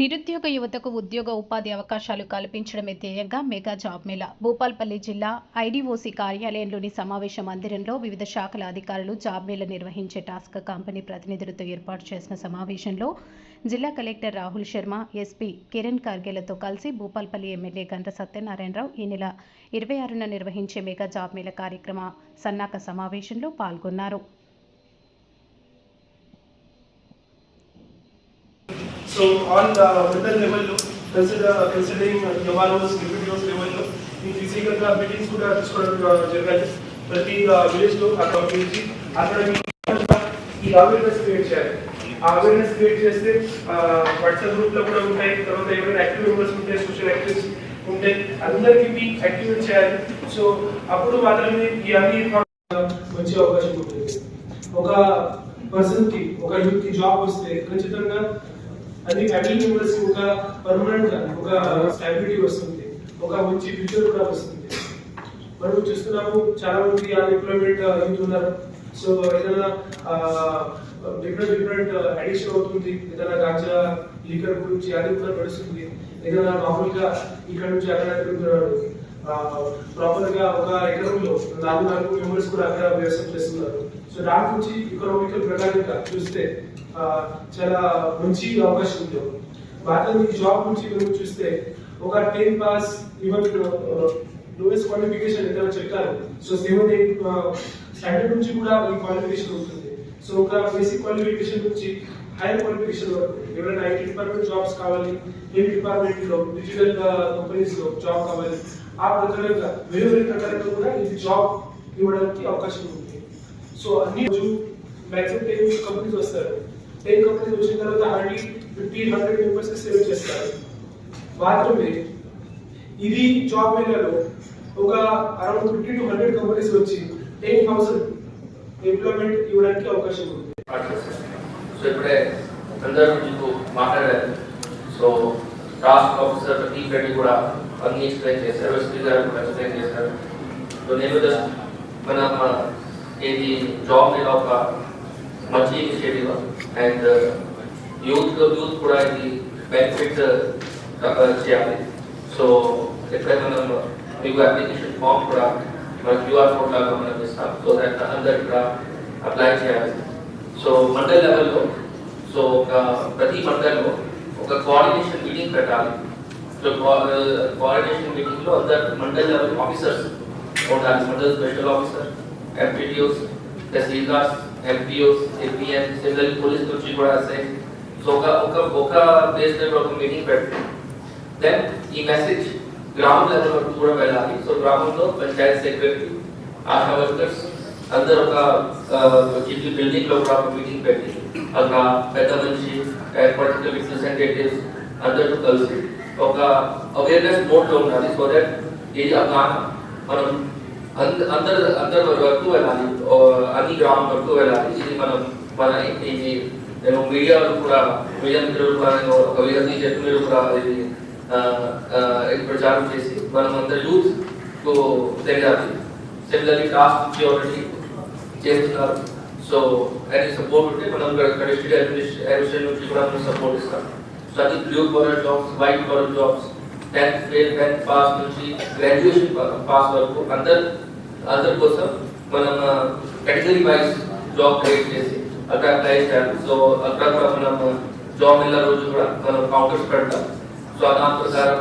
నిరుద్యోగ యువతకు ఉద్యోగ ఉపాధి అవకాశాలు కల్పించడమే ధ్యేయంగా మెగా జాబ్ మేళా. భూపాల్పల్లి జిల్లా ఐడీఓసీ కార్యాలయంలోని సమావేశ మందిరంలో వివిధ శాఖల అధికారులు జాబ్ మేళా నిర్వహించే టాస్క్ కంపెనీ ప్రతినిధులతో ఏర్పాటు చేసిన సమావేశంలో జిల్లా కలెక్టర్ రాహుల్ శర్మ ఎస్పీ కిరణ్ కార్గేలతో కలిసి భూపాల్పల్లి ఎమ్మెల్యే గంట సత్యనారాయణరావు ఈ నెల ఇరవై ఆరున నిర్వహించే మెగా జాబ్ మేళా కార్యక్రమ సన్నాహక సమావేశంలో పాల్గొన్నారు. So on the middle level consider considering జవానోస్ డిప్యూటీస్ లెవెల్లో ఈ ఫిజికల్గా మీటింగ్స్ కూడా తీసుకోవడం uh, జరగాలి ప్రతి విలేజ్లో అక్కడ పిలిచి అక్కడ ఈ అవేర్నెస్ క్రియేట్ చేయాలి ఆ అవేర్నెస్ క్రియేట్ చేస్తే వాట్సాప్ గ్రూప్లో కూడా ఉంటాయి తర్వాత ఏమైనా యాక్టివ్ మెంబర్స్ ఉంటాయి సోషల్ యాక్టివ్స్ ఉంటాయి అందరికీ మీ యాక్టివేట్ చేయాలి. సో అప్పుడు మాత్రమే ఈ అన్ని మంచి అవకాశం ఉంటుంది. ఒక పర్సన్కి ఒక యూత్కి జాబ్ వస్తే ఖచ్చితంగా అది ఫ్యామిలీ మెంబర్స్ ఒక పర్మనెంట్ ఒక స్టాబిలిటీ వస్తుంది. ఒక మంచి ఫ్యూచర్ కూడా వస్తుంది. మనం చూస్తున్నాము చాలా మంది అన్ఎంప్లాయ్మెంట్ అవుతున్నారు సో ఏదైనా డిఫరెంట్ డిఫరెంట్ అడిక్షన్ అవుతుంది. ఏదైనా గాంజా లీకర్ గురించి అది కూడా నడుస్తుంది. ఏదైనా మామూలుగా ఇక్కడ నుంచి అక్కడ తిరుగుతున్నాడు. ప్రాపర్గా ఒక ఎకరంలో నాలుగు నాలుగు మెంబర్స్ కూడా అక్కడ వ్యవసాయం చేస్తున్నారు. సో దాని నుంచి ఎకనామికల్ ప్రకారంగా చూస్తే చాలా మంచి అవకాశం ఉంది. భారత జాబ్ నుంచి మనం చూస్తే ఒక ten pass even lowest qualification ఏదైనా చెప్తారు సో సెవెన్ ఎయిట్ స్టాండర్డ్ నుంచి కూడా ఈ క్వాలిఫికేషన్ ఉంటుంది. సో ఒక బేసిక్ క్వాలిఫికేషన్ నుంచి హైయర్ క్వాలిఫికేషన్ వరకు ఎవరైనా ఐటీ డిపార్ట్మెంట్ జాబ్స్ కావాలి ఏ డిపార్ట్మెంట్లో డిజిటల్ కంపెనీస్లో జాబ్ కావాలి ఆ ప్రకారంగా వేరే వేరే ప్రకారంగా కూడా ఇది జాబ్ ఇవ్వడానికి అవకాశం ఉంది. సో అన్ని రోజు మ్యాక్సిమం టెన్ కంపెనీస్ వస్తారు టెన్ కంపెనీస్ వచ్చిన తర్వాత hardly fifteen hundred members save చేస్తారు మాత్రమే ఇది జాబ్ మేళాలో ఒక around fifty to hundred companies వచ్చి టెన్ థౌసండ్ ఎంప్లాయ్మెంట్ ఇవ్వడానికి అవకాశం ఉంది సో ఇప్పుడే అందరూ మీకు మాట్లాడారు so task officer Pradeep Reddy కూడా అన్ని ఎక్స్ప్లెయిన్ చేశారు ఎస్పీ గారు కూడా ఎక్స్ప్లెయిన్ చేశారు సో నేను జస్ట్ మనం ఇది జాబ్ మీద ఒక మంచి ఇనిషియేటివ్ అండ్ యూత్ యూత్ కూడా ఇది బెనిఫిట్ చేయాలి సో ఎక్కడ మనం మీకు అప్లికేషన్ ఫామ్ కూడా మన క్యూఆర్ కోడ్ లాగా మనం ఇస్తాం సో దట్ అందరు ఇక్కడ అప్లై చేయాలి సో మండల్ లెవెల్లో సో ఒక ప్రతి మండల్లో ఒక కోఆర్డినేషన్ మీటింగ్ పెట్టాలి సో కోఆర్డినేషన్ మీటింగ్లో అందరు మండల్ లెవెల్ ఆఫీసర్స్ ఉండాలి mandal special officer MPTOs tahsildars MPOs APM civil police నుంచి కూడా వస్తాయి సో ఒక ఒక ఒక ప్లేస్ దగ్గర ఒక మీటింగ్ పెట్టి దెన్ ఈ మెసేజ్ గ్రామం లెవెల్ వరకు కూడా వెళ్ళాలి సో గ్రామంలో పంచాయత్ సెక్రటరీ ఆశా వర్కర్స్ అందరూ ఒక చిట్టి బిల్డింగ్లో కూడా ఒక మీటింగ్ పెట్టి అక్కడ పెద్ద మనిషి పొలిటికల్ రిప్రజెంటేటివ్స్ అందరూ కలిసి ఒక అవేర్నెస్ మోడ్లో ఉండాలి సో దట్ ఇది అవగాహన మనం అంద- అందరు అందరి వరకు వెళ్ళాలి ఓ, అన్ని గ్రామం వరకు వెళ్ళాలి ఇది మనం మన ఇది నేను మీడియాలో కూడా మీడియా మిత్రులు కూడా నేను ఒక విధంగా చెప్పి మీరు కూడా ఇది ఆ, ఆ, ఇది ప్రచారం చేసి మనం అందరు యూత్కు తెలియాలి సిమిలర్లీ టాస్క్ నుంచి ఆల్రెడీ చేస్తున్నారు సో అది సపోర్ట్ ఉంటే మనం ఇక్కడ డిస్ట్రిక్ట్ అడ్మినిస్ట్రేషన్ నుంచి కూడా మనం సపోర్ట్ ఇస్తాం సో అది blue collar jobs white collar jobs tenth fail tenth pass నుంచి గ్రాడ్యుయేషన్ పాస్ వరకు అందరు అందరి కోసం మనం కేటగిరీ వైజ్ జాబ్ క్రియేట్ చేసి అక్కడ అప్లై చేయాలి సో అక్కడ కూడా మనం జాబ్ వెళ్ళిన రోజు కూడా మనం కౌంటర్స్ పెడతాం. సో దాని ప్రకారం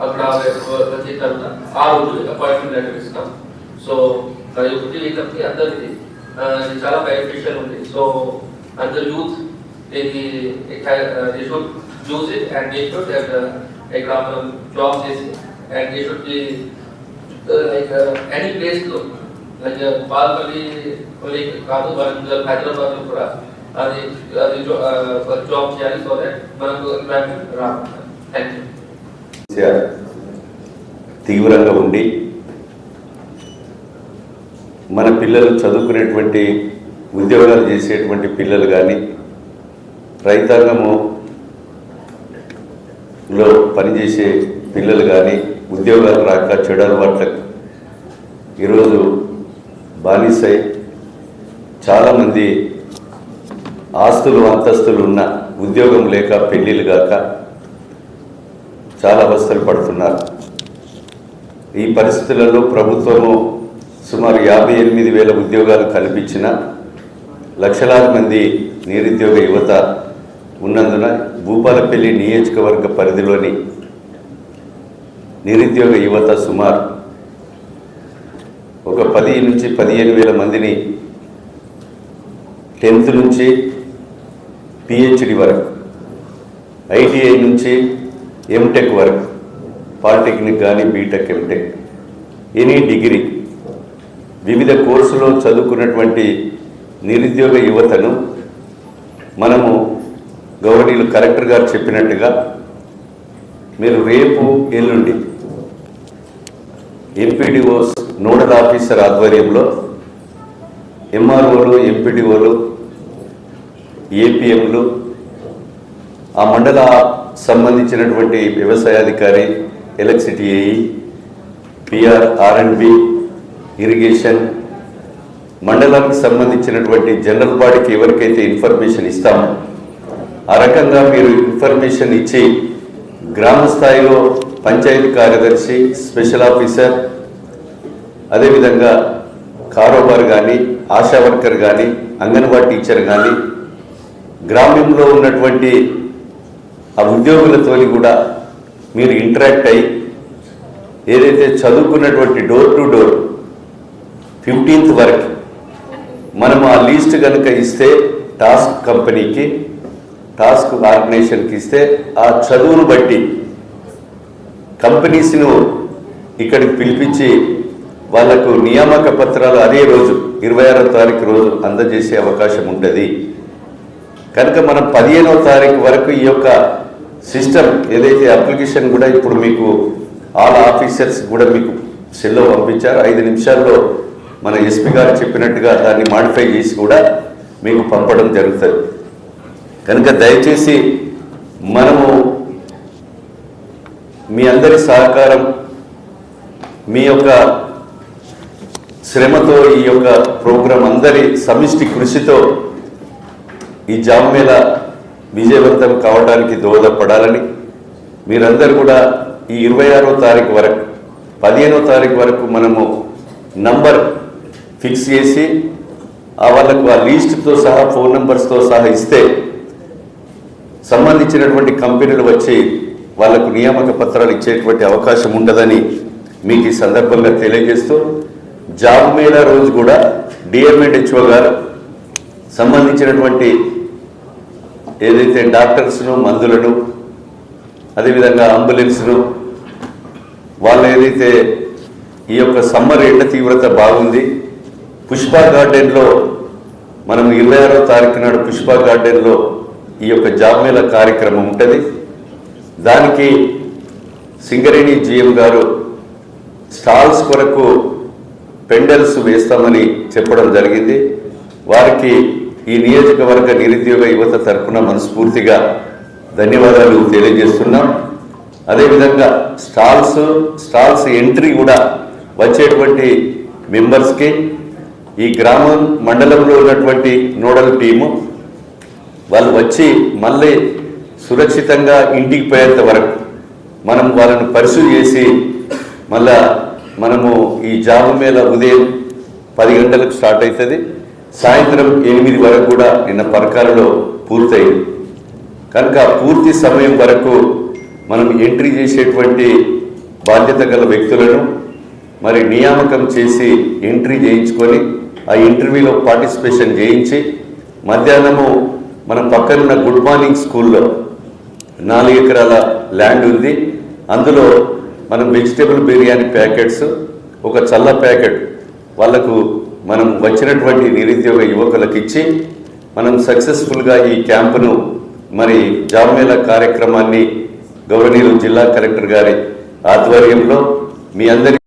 అక్కడ వచ్చిన తర్వాత ఆ రోజు అపాయింట్మెంట్ లెటర్ ఇస్తాం. సో మరి ఒకటి వీళ్ళకి అందరికి ఆ, ఇది చాలా బెనిఫిషియల్ ఉంది. సో అందరు యూత్ ఇది they should use it and they should ఇక్కడ మనం జాబ్ చేసి and they should be like any ప్లేస్లో లైక్ బాల్పల్లి లైక్ కాదు వరంగల్ హైదరాబాద్లో కూడా అది అది జాబ్ చేయాలి సో దట్ మనకు ఎంప్లాయ్మెంట్ థ్యాంక్ యూ తీవ్రంగా ఉండి మన పిల్లలు చదువుకునేటువంటి ఉద్యోగాలు చేసేటువంటి పిల్లలు కానీ రైతాంగము లో పనిచేసే పిల్లలు కానీ ఉద్యోగాలు రాక చెడు అలవాట్లకు ఈరోజు బానిసై చాలామంది ఆస్తులు అంతస్తులు ఉన్న ఉద్యోగం లేక పెళ్ళిళ్ళు కాక చాలా అవస్థలు పడుతున్నారు. ఈ పరిస్థితులలో ప్రభుత్వము సుమారు యాభై ఎనిమిది వేల ఉద్యోగాలు కల్పించిన లక్షలాది మంది నిరుద్యోగ యువత ఉన్నందున భూపాలపల్లి నియోజకవర్గ పరిధిలోని నిరుద్యోగ యువత సుమారు ఒక పది నుంచి పదిహేను వేల మందిని టెన్త్ నుంచి పిహెచ్డి వరకు ఐటీఐ నుంచి ఎంటెక్ వరకు పాలిటెక్నిక్ కానీ బీటెక్ ఎంటెక్ ఎనీ డిగ్రీ వివిధ కోర్సులో చదువుకున్నటువంటి నిరుద్యోగ యువతను మనము గవర్నీలు కలెక్టర్ గారు చెప్పినట్టుగా మీరు రేపు ఎల్లుండి ఎంపీడీఓస్ నోడల్ ఆఫీసర్ ఆధ్వర్యంలో ఎంఆర్ఓలు ఎంపీడీఓలు ఏపీఎంలు ఆ మండల సంబంధించినటువంటి వ్యవసాయాధికారి electricity PR R and B irrigation మండలానికి సంబంధించినటువంటి జనరల్ బాడీకి ఎవరికైతే ఇన్ఫర్మేషన్ ఇస్తామో ఆ రకంగా మీరు ఇన్ఫర్మేషన్ ఇచ్చి గ్రామ స్థాయిలో పంచాయతీ కార్యదర్శి స్పెషల్ ఆఫీసర్ అదేవిధంగా కారోబార్ కానీ ఆశా వర్కర్ కానీ అంగన్వాడీ టీచర్ కానీ గ్రామ్యంలో ఉన్నటువంటి ఆ ఉద్యోగులతోని కూడా మీరు ఇంటరాక్ట్ అయ్యి ఏదైతే చదువుకున్నటువంటి డోర్ టు డోర్ ఫిఫ్టీన్త్ వరకు మనం ఆ లీస్ట్ కనుక ఇస్తే టాస్క్ కంపెనీకి టాస్క్ ఆర్గనైజేషన్కి ఇస్తే ఆ చదువును బట్టి కంపెనీస్ను ఇక్కడికి పిలిపించి వాళ్ళకు నియామక పత్రాలు అదే రోజు ఇరవై ఆరో తారీఖు రోజు అందజేసే అవకాశం ఉంటుంది కనుక మనం పదిహేనో తారీఖు వరకు ఈ యొక్క సిస్టమ్ ఏదైతే అప్లికేషన్ కూడా ఇప్పుడు మీకు ఆల్ ఆఫీసర్స్ కూడా మీకు సెల్లో పంపించారు. ఐదు నిమిషాల్లో మన ఎస్పీ గారు చెప్పినట్టుగా దాన్ని మాడిఫై చేసి కూడా మీకు పంపడం జరుగుతుంది. కనుక దయచేసి మనము మీ అందరి సహకారం మీ యొక్క శ్రమతో ఈ యొక్క ప్రోగ్రాం అందరి సమిష్టి కృషితో ఈ జాబ్ మీద విజయవంతం కావడానికి దోహదపడాలని మీరందరూ కూడా ఈ ఇరవై ఆరో తారీఖు వరకు పదిహేనో తారీఖు వరకు మనము నంబర్ ఫిక్స్ చేసి ఆ వాళ్ళకు ఆ లీస్ట్తో సహా ఫోన్ నెంబర్స్తో సహా ఇస్తే సంబంధించినటువంటి కంపెనీలు వచ్చి వాళ్ళకు నియామక పత్రాలు ఇచ్చేటువంటి అవకాశం ఉండదని మీకు ఈ సందర్భంగా తెలియజేస్తూ జాబ్ మేళా రోజు కూడా డిఎంఎడ్హెచ్ఓ గారు సంబంధించినటువంటి ఏదైతే డాక్టర్స్ను మందులను అదేవిధంగా అంబులెన్స్ను వాళ్ళు ఏదైతే ఈ యొక్క సమ్మర్ ఎండ తీవ్రత బాగుంది పుష్ప గార్డెన్లో మనం ఇరవై ఆరో తారీఖు నాడు పుష్ప గార్డెన్లో ఈ యొక్క జాబ్ కార్యక్రమం ఉంటుంది. దానికి సింగరేణి జిఎం గారు స్టాల్స్ కొరకు పెండల్స్ వేస్తామని చెప్పడం జరిగింది. వారికి ఈ నియోజకవర్గ నిరుద్యోగ యువత తరఫున మనస్ఫూర్తిగా ధన్యవాదాలు తెలియజేస్తున్నాం. అదేవిధంగా స్టాల్స్ స్టాల్స్ ఎంట్రీ కూడా వచ్చేటువంటి మెంబర్స్కి ఈ గ్రామం మండలంలో ఉన్నటువంటి నోడల్ టీము వాళ్ళు వచ్చి మళ్ళీ సురక్షితంగా ఇంటికి పోయేంత వరకు మనం వాళ్ళని పరిశీలి చేసి మళ్ళా మనము ఈ జాబ్ మీద ఉదయం పది గంటలకు స్టార్ట్ అవుతుంది. సాయంత్రం ఎనిమిది వరకు కూడా నిన్న పరకాలలో పూర్తయింది. కనుక పూర్తి సమయం వరకు మనం ఎంట్రీ చేసేటువంటి బాధ్యత గల వ్యక్తులను మరి నియామకం చేసి ఎంట్రీ చేయించుకొని ఆ ఇంటర్వ్యూలో పార్టిసిపేషన్ చేయించి మధ్యాహ్నము మనం పక్కనున్న గుడ్ మార్నింగ్ స్కూల్లో నాలుగు ఎకరాల ల్యాండ్ ఉంది. అందులో మనం వెజిటేబుల్ బిర్యానీ ప్యాకెట్స్ ఒక చల్ల ప్యాకెట్ వాళ్ళకు మనం వచ్చినటువంటి నిరుద్యోగ యువకులకు ఇచ్చి మనం సక్సెస్ఫుల్గా ఈ క్యాంపును మరి జాబ్ కార్యక్రమాన్ని గౌరవనీయులు జిల్లా కలెక్టర్ గారి ఆధ్వర్యంలో మీ అందరి